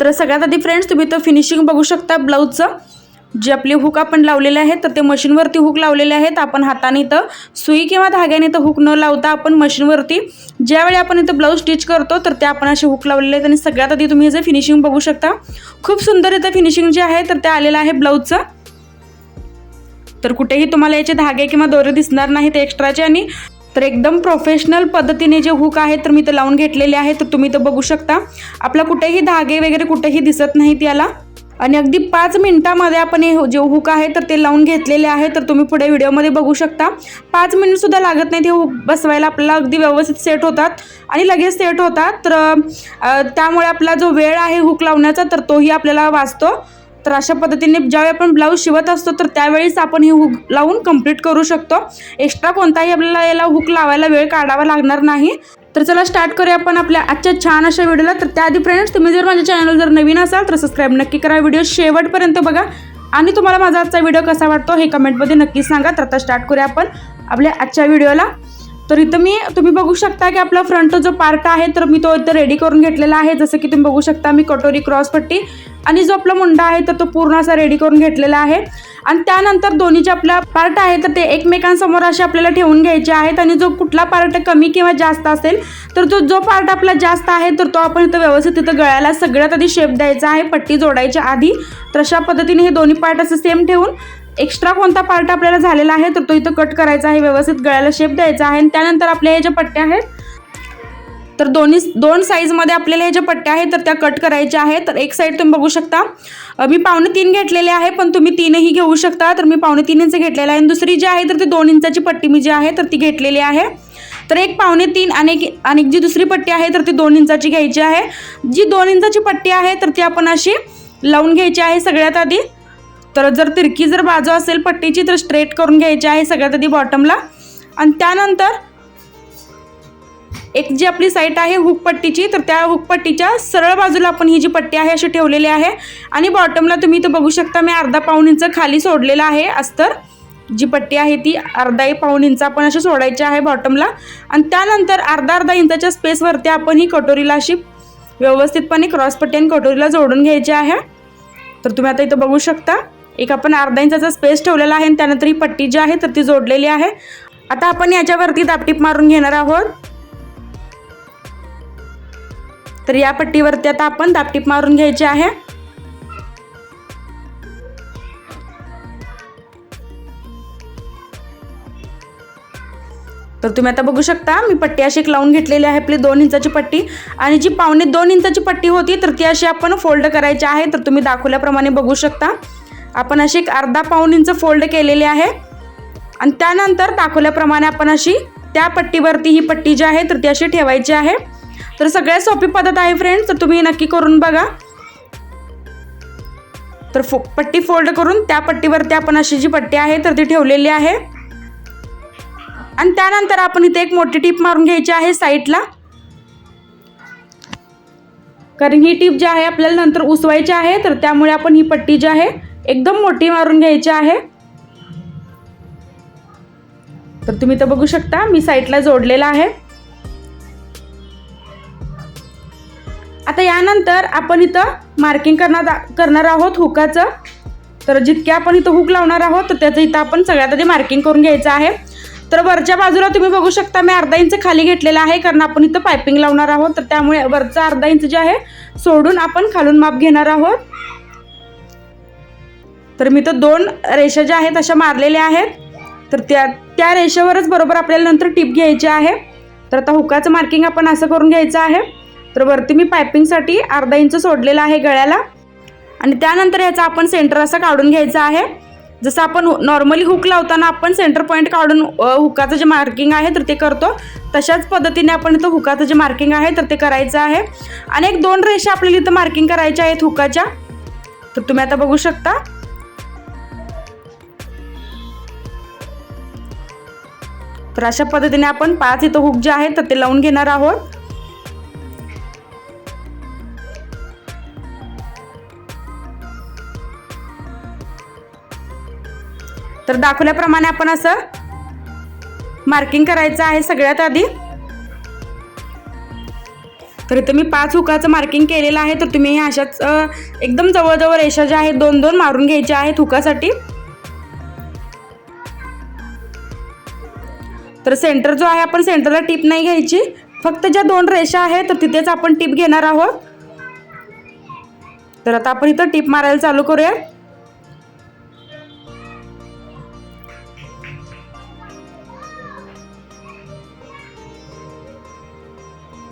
तर सगळ्यात आधी फ्रेंड्स तुम्ही तर फिनिशिंग बघू शकता ब्लाऊजचं जे आपले हुक आपण लावलेले आहेत तर ते मशीनवरती हुक लावलेले आहेत. आपण हाताने तर सुई किंवा धाग्याने तर हुक न लावता आपण मशीनवरती ज्यावेळी आपण इथं ब्लाऊज स्टिच करतो तर ते आपण असे हुक लावलेले आहेत. आणि सगळ्यात आधी तुम्ही जे फिनिशिंग बघू शकता. खूप सुंदर इथं फिनिशिंग जे आहे तर ते आलेलं आहे ब्लाऊजचं तर कुठेही तुम्हाला याचे धागे किंवा दोरे दिसणार नाहीत एक्स्ट्राचे आणि तर एकदम प्रोफेशनल पद्धतीने जे हुक आहेत तर मी ते लावून घेतलेले आहे तर तुम्ही तर बघू शकता. आपला कुठेही धागे वगैरे कुठेही दिसत नाहीत याला. आणि अगदी पाच मिनिटामध्ये आपण हे जे हुक आहे तर ते लावून घेतलेले आहे तर तुम्ही पुढे व्हिडिओमध्ये बघू शकता. पाच मिनिटसुद्धा लागत नाहीत हे हुक बसवायला आपल्याला अगदी व्यवस्थित सेट होतात. आणि लगेच सेट होतात तर त्यामुळे आपला जो वेळ आहे हुक लावण्याचा तर तोही आपल्याला वाचतो. तर अशा पद्धतीने ज्यावेळी आपण ब्लाऊज शिवत असतो तर त्यावेळीच आपण हे हुक लावून कंप्लीट करू शकतो. एक्स्ट्रा कोणताही आपल्याला याला हुक लावायला वेळ काढावा लागणार नाही. तर चला स्टार्ट करूया आपण आपल्या आजच्या छान अशा व्हिडिओला तर त्याआधी फ्रेंड्स तुम्ही जर माझ्या चॅनल जर नवीन असाल तर सबस्क्राईब नक्की करा. व्हिडिओ शेवटपर्यंत बघा. आणि तुम्हाला माझा आजचा व्हिडिओ कसा वाटतो हे कमेंटमध्ये नक्की सांगा. तर आता स्टार्ट करूया आपण आपल्या आजच्या व्हिडिओला तर इथं मी तुम्ही बघू शकता की आपला फ्रंट जो पार्ट आहे तर मी तो इथं रेडी करून घेतलेला आहे. जसं की तुम्ही बघू शकता मी कटोरी क्रॉस पट्टी आणि जो आपला मुंडा आहे तर तो पूर्ण असा रेडी करून घेतलेला आहे. आणि त्यानंतर दोन्ही जे आपला पार्ट आहे तर ते एकमेकांसमोर असे आपल्याला ठेवून घ्यायचे आहेत. आणि जो कुठला पार्ट कमी किंवा जास्त असेल तर तो जो पार्ट आपला जास्त आहे तर तो आपण इथं व्यवस्थित तिथं गळ्याला सगळ्यात आधी शेप द्यायचा आहे पट्टी जोडायच्या आधी. तर अशा पद्धतीने हे दोन्ही पार्ट असं सेम ठेवून एक्स्ट्रा कोणता पार्ट आपल्याला झालेला आहे तर तो इथं कट करायचा आहे व्यवस्थित गळ्याला शेप द्यायचा आहे आणि त्यानंतर आपल्या ह्या ज्या पट्ट्या आहेत तर दोन्ही दोन साईजमध्ये आपल्याला ह्या ज्या पट्ट्या आहेत तर त्या कट करायच्या आहेत. तर एक साईड तुम्ही बघू शकता. मी पावणे तीन घेतलेले आहे पण तुम्ही तीनही घेऊ शकता. तर मी पावणे तीन इंच घेतलेलं आहे. आणि दुसरी जी आहे तर ती दोन इंचाची पट्टी मी जी आहे तर ती घेतलेली आहे. तर एक पावणे तीन आणि एक आणि जी दुसरी पट्टी आहे तर ती दोन इंचाची घ्यायची आहे. जी दोन इंचाची पट्टी आहे तर ती आपण अशी लावून घ्यायची आहे सगळ्यात आधी. तर जर तिरकी जर बाजू असेल पट्टीची तर स्ट्रेट करून घ्यायची आहे सगळ्यात आधी बॉटमला आणि त्यानंतर एक जी आपली साईट आहे हुकपट्टीची तर त्या हुकपट्टीच्या सरळ बाजूला आपण ही जी पट्टी आहे अशी ठेवलेली आहे. आणि बॉटमला तुम्ही इथं बघू शकता मी अर्धा पाऊण इंच खाली सोडलेलं आहे अस्तर. जी पट्टी आहे ती अर्धा एक पाऊण इंच आपण अशी सोडायची आहे बॉटमला आणि त्यानंतर अर्धा अर्धा इंचाच्या स्पेसवरती आपण ही कटोरीला अशी व्यवस्थितपणे क्रॉस पट्टी आणि कटोरीला जोडून घ्यायची आहे. तर तुम्ही आता इथं बघू शकता. एक आपण अर्धा इंचाचा स्पेस ठेवलेला आहे आणि त्यानंतर ही पट्टी जी आहे तर ती जोडलेली आहे. आता आपण याच्यावरती दापटीप मारून घेणार आहोत. तर या पट्टीवरती आता आपण दापटीप मारून घ्यायची आहे. तर तुम्ही आता बघू शकता मी पट्टी अशी एक लावून घेतलेली आहे आपली दोन इंचाची पट्टी. आणि जी पावणे दोन इंचाची पट्टी होती तर ती अशी आपण फोल्ड करायची आहे तर तुम्ही दाखवल्याप्रमाणे बघू शकता. आपण अशी एक अर्धा पाऊन इंच फोल्ड केलेली आहे. आणि त्यानंतर दाखवल्याप्रमाणे आपण अशी त्या पट्टीवरती ही पट्टी जी आहे तर ती अशी ठेवायची आहे. तर सगळ्यात सोपी पद्धत आहे फ्रेंड्स तर तुम्ही नक्की करून बघा. तर फो पट्टी फोल्ड करून त्या पट्टीवरती आपण अशी जी पट्टी आहे तर ती ठेवलेली आहे. आणि त्यानंतर आपण इथे एक मोठी टीप मारून घ्यायची आहे साईडला. कारण ही टीप जी आहे आपल्याला नंतर उसवायची आहे तर त्यामुळे आपण ही पट्टी जी आहे एकदम मोठी मारून घ्यायची आहे. तर तुम्ही तर बघू शकता मी साईडला जोडलेला आहे. आता यानंतर आपण इथं मार्किंग करणार करणार आहोत हुकाचं. तर जितके आपण इथं हुक लावणार आहोत तर त्याचं इथं आपण सगळ्यात आधी मार्किंग करून घ्यायचं आहे. तर वरच्या बाजूला तुम्ही बघू शकता मी अर्धा इंच खाली घेतलेला आहे कारण आपण इथं पायपिंग लावणार आहोत. तर त्यामुळे वरचा अर्धा इंच जे आहे सोडून आपण खालून माप घेणार आहोत. तर मी तर दोन रेषा ज्या आहेत अशा मारलेल्या आहेत. तर त्या त्या रेषेवरच बरोबर आपल्याला नंतर टिप घ्यायची आहे. तर आता हुकाचं मार्किंग आपण असं करून घ्यायचं आहे. तर वरती मी पायपिंगसाठी अर्धा इंच सोडलेला आहे गळ्याला. आणि त्यानंतर याचा आपण सेंटर असं काढून घ्यायचं आहे. जसं आपण नॉर्मली हुक लावताना आपण सेंटर पॉईंट काढून हुकाचं जे मार्किंग आहे तर ते करतो. तशाच पद्धतीने आपण इथं हुकाचं जे मार्किंग आहे तर ते करायचं आहे. आणि एक दोन रेषा आपल्याला इथं मार्किंग करायच्या आहेत हुकाच्या. तर तुम्ही आता बघू शकता. तर अशा पद्धतीने आपण पाच इथं हुक जे आहेत तर ते लावून घेणार आहोत. तर दाखवल्याप्रमाणे आपण असं मार्किंग करायचं आहे सगळ्यात आधी. तर इथं मी पाच हुकाचं मार्किंग केलेलं आहे तर तुम्ही हे अशाच एकदम जवळजवळ रेषा ज्या आहेत दोन दोन मारून घ्यायच्या आहेत हुकासाठी. तर सेंटर जो आहे आपण सेंटरला टीप नाही घ्यायची. फक्त ज्या दोन रेषा आहेत तर तिथेच आपण टीप घेणार आहोत. तर आता आपण इथं टीप मारायला चालू करूया.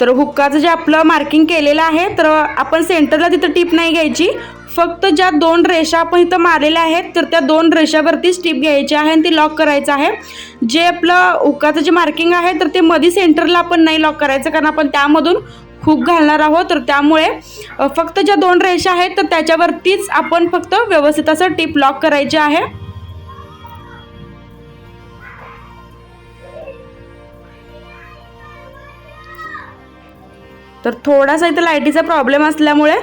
तर हुक्काचं जे आपलं मार्किंग केलेलं आहे तर आपण सेंटरला तिथं टीप नाही घ्यायची. फक्त ज्या दोन रेषा आपण इथं मारलेल्या आहेत तर त्या दोन रेषावरतीच स्टिप घ्यायची आहे आणि ती लॉक करायचं आहे. जे आपलं उकाचं जे मार्किंग आहे तर ते मध्ये सेंटरला आपण नाही लॉक करायचं कारण आपण त्यामधून हुक घालणार आहोत. तर त्यामुळे फक्त ज्या दोन रेषा आहेत तर त्याच्यावरतीच आपण फक्त व्यवस्थित असं टीप लॉक करायची आहे. तर थोडासा इथं लाईटीचा प्रॉब्लेम असल्यामुळे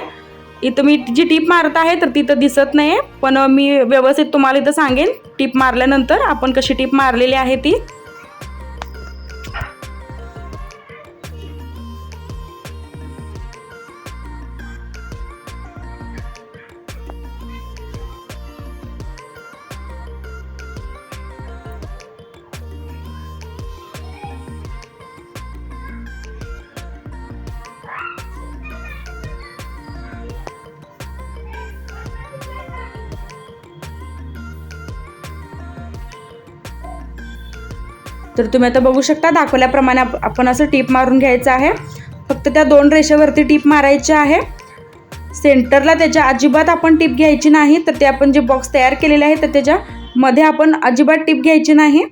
इथं मी जी टीप मारत आहे तर तिथं दिसत नाही आहे पण मी व्यवस्थित तुम्हाला इथं सांगेन. टीप मारल्यानंतर आपण कशी टीप मारलेली आहे ती. तर तुम्ही आता बघू शकता दाखवल्याप्रमाणे आपण असं टीप मारून घ्यायचं आहे. फक्त त्या दोन रेषेवरती टीप मारायची आहे. सेंटरला त्याच्या अजिबात आपण टीप घ्यायची नाही तर ते आपण जे बॉक्स तयार केलेले आहे तर त्याच्यामध्ये आपण अजिबात टीप घ्यायची नाही.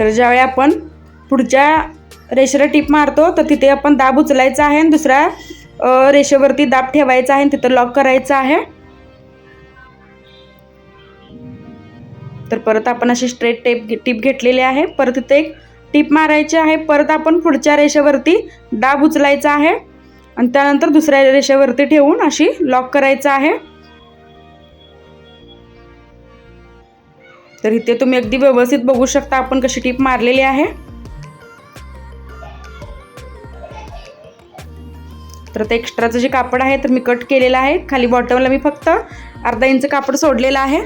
तर ज्यावेळी आपण पुढच्या रेषेला टीप मारतो तर तिथे आपण दाब उचलायचा आहे आणि दुसऱ्या रेषेवरती दाब ठेवायचा आहे आणि तिथं लॉक करायचं आहे. तर परत आपण अशी स्ट्रेट टेप टीप घेतलेली आहे. परत तिथे एक टीप मारायची आहे. परत आपण पुढच्या रेषेवरती दाब उचलायचा आहे. आणि त्यानंतर दुसऱ्या रेषेवरती ठेवून अशी लॉक करायचं आहे. तर इथे तुम्ही अगदी व्यवस्थित बघू शकता आपण कशी टीप मारलेली आहे. तर ते एक्स्ट्राचं जे कापड आहे तर मी कट केलेलं आहे. खाली बॉटमला मी फक्त अर्धा इंच कापड सोडलेलं आहे.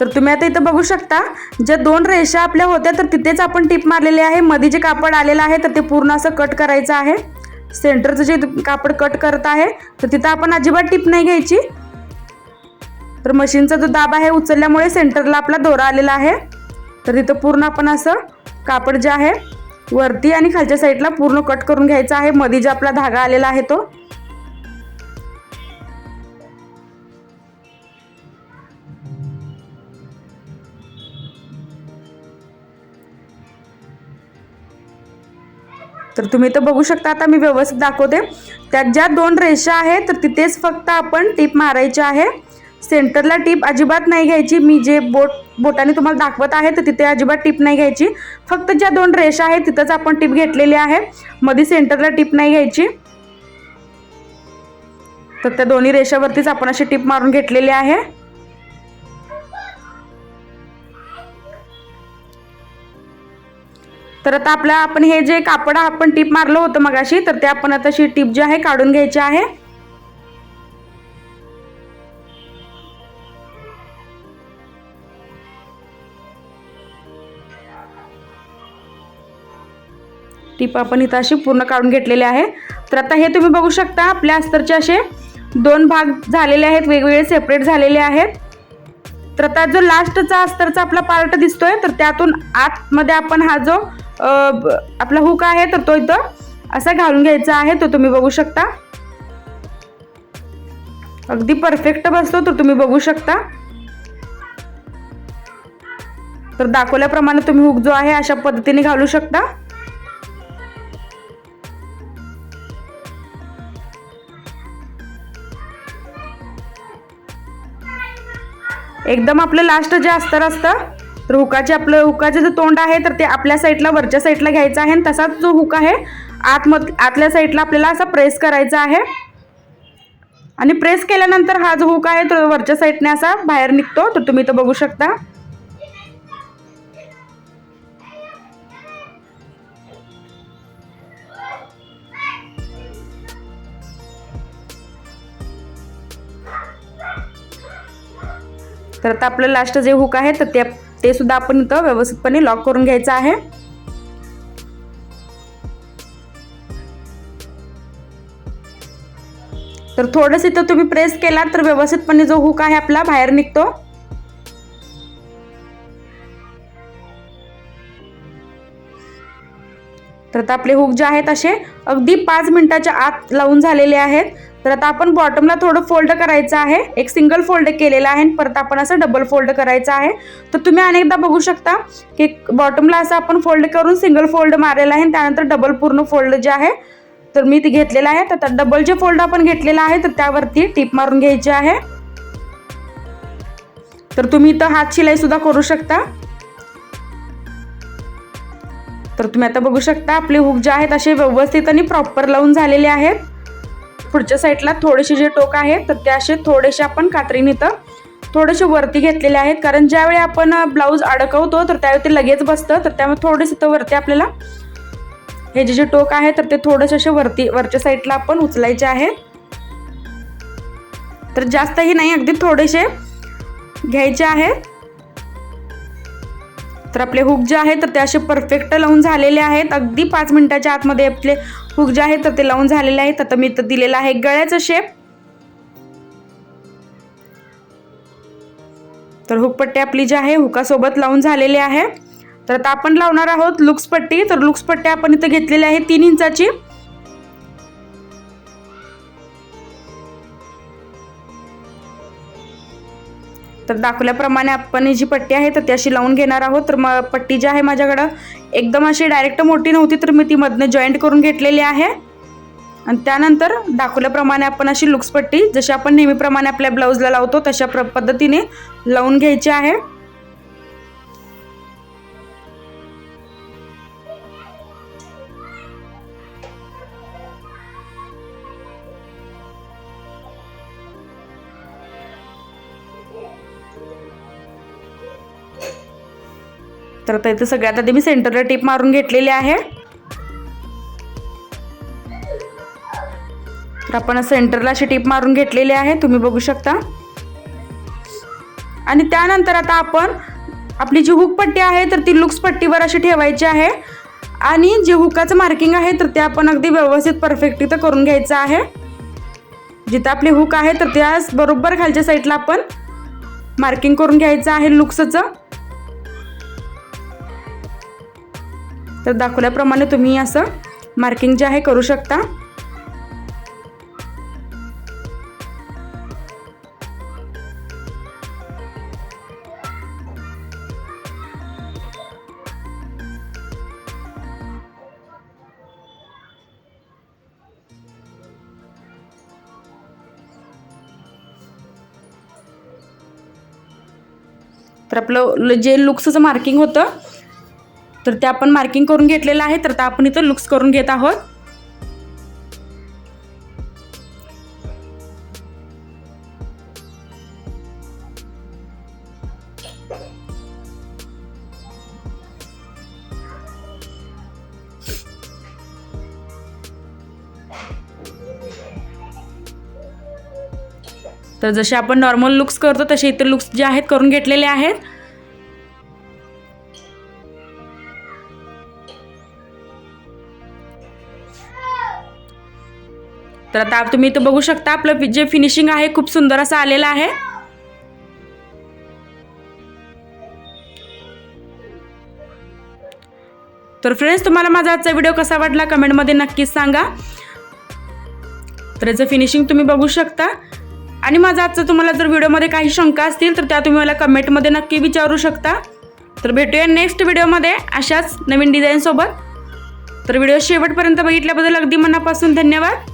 तर तुम्ही आता इथं बघू शकता ज्या दोन रेषा आपल्या होत्या तर तिथेच आपण टीप मारलेली आहे. मध्ये जे कापड आलेलं आहे तर ते पूर्ण असं कट करायचं आहे. सेंटरचं जे कापड कट करत आहे तर तिथं आपण अजिबात टीप नाही घ्यायची. तर मशीनचा जो दाब आहे उचलल्यामुळे सेंटरला आपला दोरा आलेला आहे. तर तिथं पूर्ण आपण असं कापड जे आहे वरती आणि खालच्या साईडला पूर्ण कट करून घ्यायचं आहे. मध्ये जो आपला धागा आलेला आहे तो तर तुम्ही तर बघू शकता आता मी व्यवस्थित दाखवते. त्यात ज्या दोन रेषा आहेत तर तिथेच फक्त आपण टीप मारायची आहे. सेंटरला टीप अजिबात नाही घ्यायची. मी जे बोट बोटाने तुम्हाला दाखवत आहे तर तिथे अजिबात टीप नाही घ्यायची. फक्त ज्या दोन रेषा आहेत तिथंच आपण टीप घेतलेली आहे. मध्ये सेंटरला टीप नाही घ्यायची. तर त्या दोन्ही रेषावरतीच आपण अशी टीप मारून घेतलेली आहे. तर आता आपलं आपण हे जे कापड आपण टीप मारलं होतं मगाशी तर ते आपण आता अशी टीप जी आहे काढून घ्यायची आहे. टीप आपण इथं अशी पूर्ण काढून घेतलेली आहे. तर आता हे तुम्ही बघू शकता आपल्या अस्तरचे असे दोन भाग झालेले आहेत वेगवेगळे सेपरेट झालेले आहेत. तर आता जो लास्टचा अस्तरचा आपला पार्ट दिसतोय तर त्यातून आतमध्ये आपण हा जो आपला हुक आहे तर तो इथं असा घालून घ्यायचा आहे तो तुम्ही बघू शकता. अगदी परफेक्ट बसतो तर तुम्ही बघू शकता. तर दाखवल्याप्रमाणे तुम्ही हुक जो आहे अशा पद्धतीने घालू शकता. एकदम आपलं लास्ट जे अस्तर असतं तर हुकाचे आपलं हुकाचे जे तोंड आहे तर ते आपल्या साईडला वरच्या साईडला घ्यायचं आहे. आणि तसाच जो हुक आहे आतम आतल्या साईडला आपल्याला असा प्रेस करायचा आहे. आणि प्रेस केल्यानंतर हा जो हुक आहे तो वरच्या साईडने असा बाहेर निघतो. तर तुम्ही तो बघू शकता. तर आता आपलं लास्ट जे हुक आहे तर ते ते सुद्धा आपण इथं व्यवस्थितपणे लॉक करून घ्यायचं आहे. तर थोडंसं इथं तुम्ही प्रेस केला तर व्यवस्थितपणे जो हुक आहे आपला बाहेर निघतो. तर आता आपले हुक जे आहेत असे अगदी पाच मिनिटाच्या आत लावून झालेले आहेत. तर आता आपण बॉटमला थोडं फोल्ड करायचं आहे. एक सिंगल फोल्ड केलेला आहे आणि परत आपण असं डबल फोल्ड करायचं आहे. तर तुम्ही अनेकदा बघू शकता की बॉटमला असं आपण फोल्ड करून सिंगल फोल्ड मारलेला आहे आणि त्यानंतर डबल पूर्ण फोल्ड जे आहे तर मी ते घेतलेलं आहे. तर डबल जे फोल्ड आपण घेतलेला आहे तर त्यावरती टीप मारून घ्यायची आहे. तर तुम्ही इथं हात शिलाई सुद्धा करू शकता. तर तुम्ही आता बघू शकता आपले हुक जे आहेत असे व्यवस्थित आणि प्रॉपर लावून झालेले आहेत. पुढच्या साईडला थोडेसे जे टोक आहेत तर ते असे थोडेसे आपण कात्रीने इथं थोडेसे वरती घेतलेले आहेत. कारण ज्यावेळी आपण ब्लाऊज अडकवतो तर त्यावेळी ते लगेच बसतं. तर त्यामुळे थोडेसे तर वरती आपल्याला हे जे जे टोक आहे तर ते थोडेसे असे वरती वरच्या साईडला आपण उचलायचे आहेत. तर जास्तही नाही अगदी थोडेसे घ्यायचे आहेत. तर आपले हुक जे आहे तर ते असे परफेक्ट लावून झालेले आहेत. अगदी पाच मिनिटाच्या आतमध्ये आपले हुक जे आहे तर ते लावून झालेले आहेत. आता मी इथं दिलेला आहे गळ्याचा शेप तर हुकपट्टी आपली जी आहे हुकासोबत लावून झालेली आहे. तर आता आपण लावणार आहोत लुक्स पट्टी तर लुक्स पट्टी आपण इथं घेतलेली आहे तीन इंचाची. तर दाखवल्याप्रमाणे आपण जी पट्टी आहे तर ती अशी लावून घेणार आहोत. तर मग पट्टी जी आहे माझ्याकडं एकदम अशी डायरेक्ट मोठी नव्हती तर मी ती मधनं जॉईंट करून घेतलेली आहे. आणि त्यानंतर दाखवल्याप्रमाणे आपण अशी लुक्स पट्टी जशी आपण नेहमीप्रमाणे आपल्या ब्लाऊजला लावतो तशा प्र पद्धतीने लावून घ्यायची आहे. तर आता सगळ्यात आधी मी सेंटरला टीप मारून घेतलेली आहे. तर आपण सेंटरला अशी टीप मारून घेतलेली आहे. तुम्ही बघू शकता. आणि त्यानंतर आता आपण आपली जी हुक पट्टी आहे तर ती लुक्स पट्टीवर अशी ठेवायची आहे. आणि जे हुकाचं मार्किंग आहे तर ते आपण अगदी व्यवस्थित परफेक्ट इथं करून घ्यायचं आहे. जिथं आपली हुक आहे तर त्याच बरोबर खालच्या साईडला आपण मार्किंग करून घ्यायचं आहे लुक्सचं. तर दाखवल्याप्रमाणे तुम्ही असं मार्किंग जे आहे करू शकता. तर आपलं जे लुक्सचं मार्किंग होतं तर ते आपण मार्किंग करून घेतलेलं आहे तर आपण इथं लुक्स करून घेत आहोत. तर जसे आपण नॉर्मल लुक्स करतो तसे इतर लुक्स जे आहेत करून घेतलेले आहेत. आता तुम्ही इथं बघू शकता आपलं जे फिनिशिंग आहे खूप सुंदर असं आलेलं आहे. तर फ्रेंड्स तुम्हाला माझा आजचा व्हिडिओ कसा वाटला कमेंटमध्ये नक्कीच सांगा. तर याचं फिनिशिंग तुम्ही बघू शकता. आणि माझा आजचा तुम्हाला जर व्हिडिओमध्ये काही शंका असतील तर त्या तुम्ही मला कमेंटमध्ये नक्की विचारू शकता. तर भेटूया नेक्स्ट व्हिडिओमध्ये अशाच नवीन डिझाईनसोबत तर व्हिडिओ शेवटपर्यंत बघितल्याबद्दल अगदी मनापासून धन्यवाद.